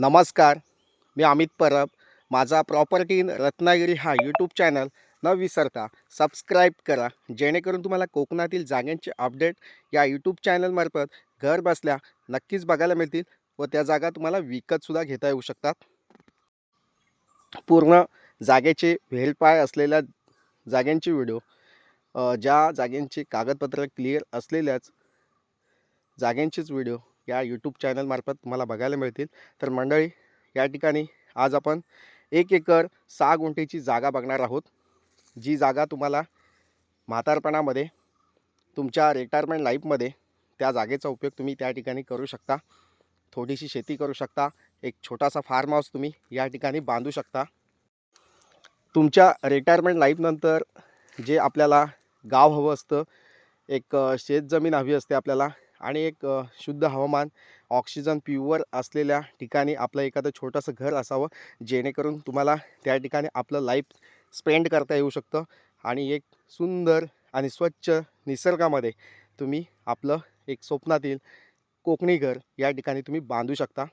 नमस्कार मी अमित परब. माझा property in Ratnagiri हा यूट्यूब चॅनल न विसरता सबस्क्राईब करा जेणेकरून तुम्हाला कोकणातील जागांचे अपडेट या यूट्यूब चॅनलमार्फत घर बसल्या नक्कीच बघायला मिळतील व त्या जागा तुम्हाला विकतसुद्धा घेता येऊ शकतात. पूर्ण जागेचे व्हेरीफाय असलेल्या जागांची व्हिडिओ ज्या जागांची कागदपत्र क्लिअर असलेल्याच जागांचीच व्हिडिओ या यूट्यूब चॅनलमार्फत तुम्हाला बघायला मिळतील. तर मंडळी या ठिकाणी आज आपण एक एकर सहा गुंठेची जागा बघणार आहोत. जी जागा तुम्हाला म्हातारपणामध्ये तुमच्या रिटायरमेंट लाईफमध्ये त्या जागेचा उपयोग तुम्ही त्या ठिकाणी करू शकता. थोडीशी शेती करू शकता. एक छोटासा फार्म हाऊस तुम्ही या ठिकाणी बांधू शकता. तुमच्या रिटायरमेंट लाईफनंतर जे आपल्याला गाव हवं असतं एक शेतजमीन हवी असते आपल्याला आणि एक शुद्ध हवामान ऑक्सिजन प्युअर असलेल्या ठिकाणी आपलं एखादं छोटंसं घर असावं जेणेकरून तुम्हाला त्या ठिकाणी आपलं लाईफ स्पेंड करता येऊ शकतं आणि एक सुंदर आणि स्वच्छ निसर्गामध्ये तुम्ही आपलं एक स्वप्नातील कोकणी घर या ठिकाणी तुम्ही बांधू शकता.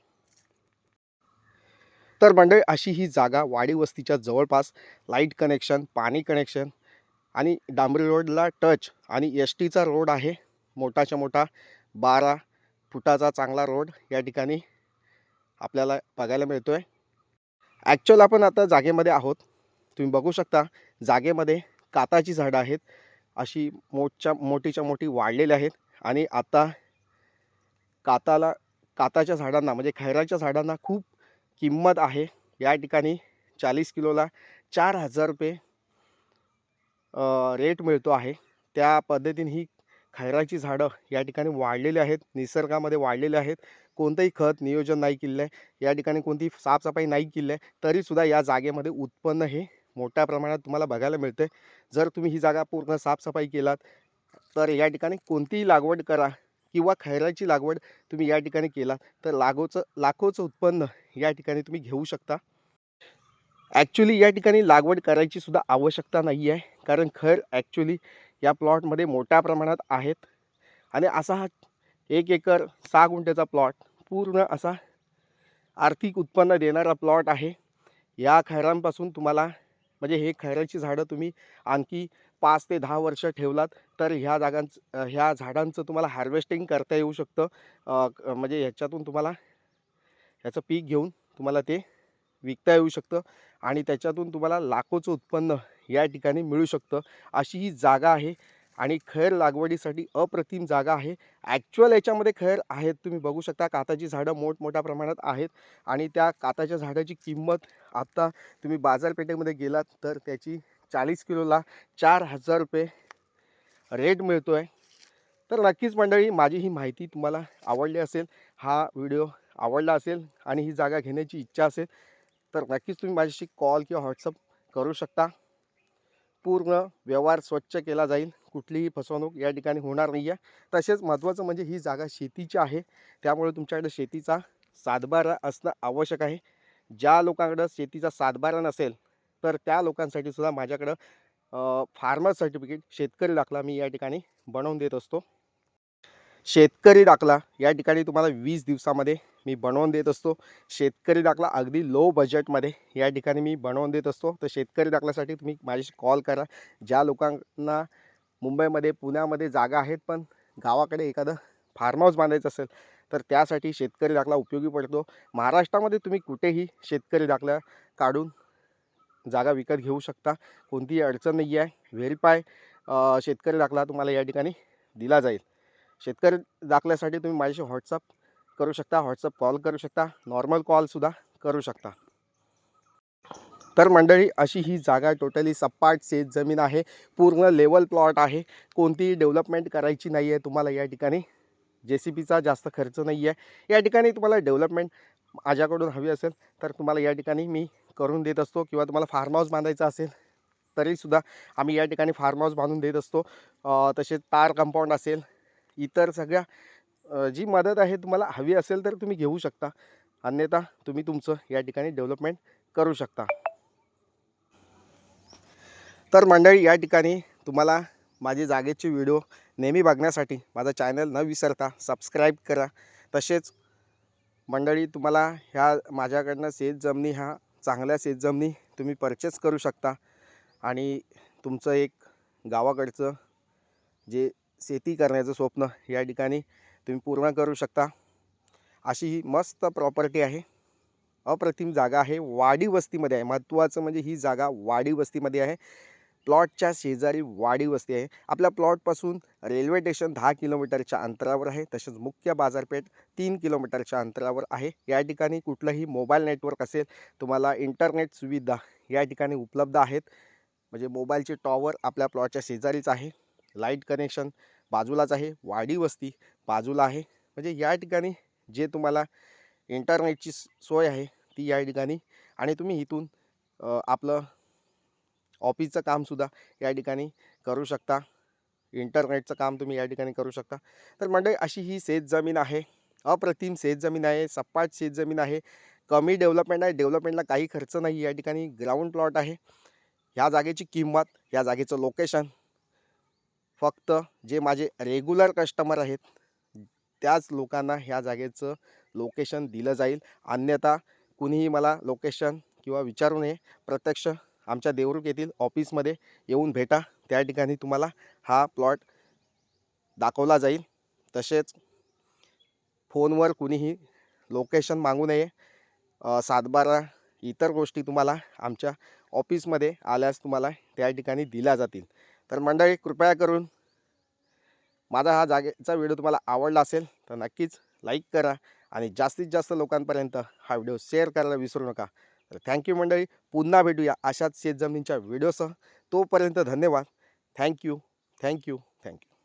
तर मंडळी अशी ही जागा वाडी वस्तीच्या जवळपास लाइट कनेक्शन पाणी कनेक्शन आणि डांबरी रोडला टच आणि एस टीचा रोड आहे मोठाच्या मोठा बारा फुटाचा चांगला रोड या ठिकाणी आपल्याला बघायला मिळतो आहे ॲक्च्युअल आपण आता जागेमध्ये आहोत. तुम्ही बघू शकता जागेमध्ये काताची झाडं आहेत. अशी मोठच्या मोठीच्या मोठी वाढलेली आहेत. आणि आता काताला काताच्या झाडांना म्हणजे खैराच्या झाडांना खूप किंमत आहे. या ठिकाणी चाळीस किलोला चार हजार रुपये रेट मिळतो आहे. त्या पद्धतीने ही खैराची झाडं या ठिकाणी वाढलेली आहेत निसर्गामध्ये वाढलेले आहेत. कोणतंही खत नियोजन नाही केलं आहे. या ठिकाणी कोणती साफसफाई नाही केली आहे. तरीसुद्धा या जागेमध्ये उत्पन्न हे मोठ्या प्रमाणात तुम्हाला बघायला मिळते जर तुम्ही ही जागा पूर्ण साफसफाई केलात तर या ठिकाणी कोणतीही लागवड करा किंवा खैराची लागवड तुम्ही या ठिकाणी केलात तर लागोचं लाखोचं उत्पन्न या ठिकाणी तुम्ही घेऊ शकता. ॲक्च्युली या ठिकाणी लागवड करायची सुद्धा आवश्यकता नाही आहे कारण खैर ॲक्च्युली या प्लॉटमध्ये मोठ्या प्रमाणात आहेत. आणि असा हा एक एकर सहा गुंठ्याचा प्लॉट पूर्ण असा आर्थिक उत्पन्न देणारा प्लॉट आहे. या खैरांपासून तुम्हाला म्हणजे हे खैराची झाडं तुम्ही आणखी पाच ते दहा वर्ष ठेवलात तर ह्या जागांचं ह्या झाडांचं तुम्हाला हार्वेस्टिंग करता येऊ शकतं. म्हणजे ह्याच्यातून तुम्हाला ह्याचं पीक घेऊन तुम्हाला ते विकता येऊ शकतं. आणि त्याच्यातून तुम्हाला लाखोचं उत्पन्न या ठिकाणी मिळू शकतं. अशी ही जागा आहे आणि खैर लागवडीसाठी अप्रतिम जागा आहे. ॲक्च्युअल याच्यामध्ये खैर आहेत तुम्ही बघू शकता काताची झाडं मोठमोठ्या प्रमाणात आहेत आणि त्या काताच्या झाडाची किंमत आत्ता तुम्ही बाजारपेठेमध्ये गेलात तर त्याची चाळीस किलोला चार हजार रुपये रेट मिळतो आहे तर नक्कीच मंडळी माझी ही माहिती तुम्हाला आवडली असेल हा व्हिडिओ आवडला असेल आणि ही जागा घेण्याची इच्छा असेल तर नक्कीच तुम्ही माझ्याशी कॉल किंवा व्हॉट्सअप करू शकता. पूर्ण व्यवहार स्वच्छ केला जाईल. कुठलीही फसवणूक या ठिकाणी होणार नाही आहे तसेच महत्त्वाचं म्हणजे ही जागा शेतीची आहे. त्यामुळे तुमच्याकडे शेतीचा सातबारा असणं आवश्यक आहे. ज्या लोकांकडं शेतीचा सातबारा नसेल तर त्या लोकांसाठी सुद्धा माझ्याकडं फार्मर सर्टिफिकेट शेतकरी दाखला मी या ठिकाणी बनवून देत असतो. शेतकरी दाखला या ठिकाणी तुम्हाला वीस दिवसामध्ये मी बनवून देत असतो. शेतकरी दाखला अगदी लो बजेटमध्ये या ठिकाणी मी बनवून देत असतो. तर शेतकरी दाखल्यासाठी तुम्ही माझ्याशी कॉल करा. ज्या लोकांना मुंबईमध्ये पुण्यामध्ये जागा आहेत पण गावाकडे एखादं फार्म हाऊस बांधायचं असेल तर त्यासाठी शेतकरी दाखला उपयोगी पडतो. महाराष्ट्रामध्ये तुम्ही कुठेही शेतकरी दाखला काढून जागा विकत घेऊ शकता. कोणतीही अडचण नाही आहे व्हेरीफाय शेतकरी दाखला तुम्हाला या ठिकाणी दिला जाईल. शेतकरी दाखल्यासाठी तुम्ही माझ्याशी व्हॉट्सअप करू शकता व्हॉट्सअप कॉल करू शकता नॉर्मल कॉलसुद्धा करू शकता. तर मंडळी अशी ही जागा टोटली सपाट शेत जमीन आहे. पूर्ण लेवल प्लॉट आहे. कोणतीही डेव्हलपमेंट करायची नाही आहे तुम्हाला या ठिकाणी. जे सी पीचा जास्त खर्च नाही आहे या ठिकाणी तुम्हाला डेव्हलपमेंट माझ्याकडून हवी असेल तर तुम्हाला या ठिकाणी मी करून देत असतो किंवा तुम्हाला फार्म हाऊस बांधायचं असेल तरीसुद्धा आम्ही या ठिकाणी फार्म हाऊस बांधून देत असतो. तसेच तार कंपाऊंड असेल इतर सगळ्या जी मदत आहे तुम्हाला हवी असेल तर तुम्ही घेऊ शकता. अन्यथा तुम्ही तुमचं या ठिकाणी डेव्हलपमेंट करू शकता. तर मंडळी या ठिकाणी तुम्हाला माझी जागेचे व्हिडिओ नेहमी बघण्यासाठी माझा चॅनल न विसरता सबस्क्राईब करा. तसेच मंडळी तुम्हाला ह्या माझ्याकडनं शेतजमिनी ह्या चांगल्या शेतजमिनी तुम्ही परचेस करू शकता. आणि तुमचं एक गावाकडचं जे शेती करण्याचं स्वप्न या ठिकाणी तुम्ही पूर्ण करू शकता. अशी ही मस्त प्रॉपर्टी आहे. अप्रतिम जागा आहे. वाडी वस्तीमध्ये आहे. महत्त्वाचं म्हणजे ही जागा वाडी वस्तीमध्ये आहे. प्लॉटच्या शेजारी वाडी वस्ती आहे. आपल्या प्लॉटपासून रेल्वे स्टेशन दहा किलोमीटरच्या अंतरावर आहे. तसेच मुख्य बाजारपेठ तीन किलोमीटरच्या अंतरावर आहे. या ठिकाणी कुठलंही मोबाईल नेटवर्क असेल तुम्हाला इंटरनेट सुविधा या ठिकाणी उपलब्ध आहेत. म्हणजे मोबाईलचे टॉवर आपल्या प्लॉटच्या शेजारीच आहे. लाइट कनेक्शन बाजूलाच आहे वाडी वस्ती बाजूला आहे. म्हणजे या ठिकाणी जे तुम्हाला इंटरनेटची सोय आहे ती या ठिकाणी आणि तुम्ही इथून आपलं ऑफिसचं कामसुद्धा या ठिकाणी करू शकता. इंटरनेटचं काम तुम्ही या ठिकाणी करू शकता. तर मंडळी अशी ही शेतजमीन आहे. अप्रतिम शेतजमीन आहे सपाट शेतजमीन आहे. कमी डेव्हलपमेंट आहे डेव्हलपमेंटला काही खर्च नाही या ठिकाणी. ग्राउंड प्लॉट आहे. ह्या जागेची किंमत या जागेचं लोकेशन फक्त जे माझे रेग्युलर कस्टमर आहेत त्याच लोकांना ह्या जागेचं लोकेशन दिलं जाईल. अन्यथा कुणीही मला लोकेशन किंवा विचारू नये. प्रत्यक्ष आमच्या देवरुख येथील ऑफिसमध्ये येऊन भेटा. त्या ठिकाणी तुम्हाला हा प्लॉट दाखवला जाईल. तसेच फोनवर कुणीही लोकेशन मागू नये. सातबारा इतर गोष्टी तुम्हाला आमच्या ऑफिसमध्ये आल्यास तुम्हाला त्या ठिकाणी दिल्या जातील. तर मंडळी कृपया करून माझा हा जागेचा व्हिडिओ तुम्हाला आवडला असेल तर नक्कीच लाईक करा आणि जास्तीत जास्त लोकांपर्यंत हा व्हिडिओ शेअर करायला विसरू नका. तर थँक्यू मंडळी. पुन्हा भेटूया अशाच शेतजमिनीच्या व्हिडिओसह. तोपर्यंत धन्यवाद. Thank you thank you thank you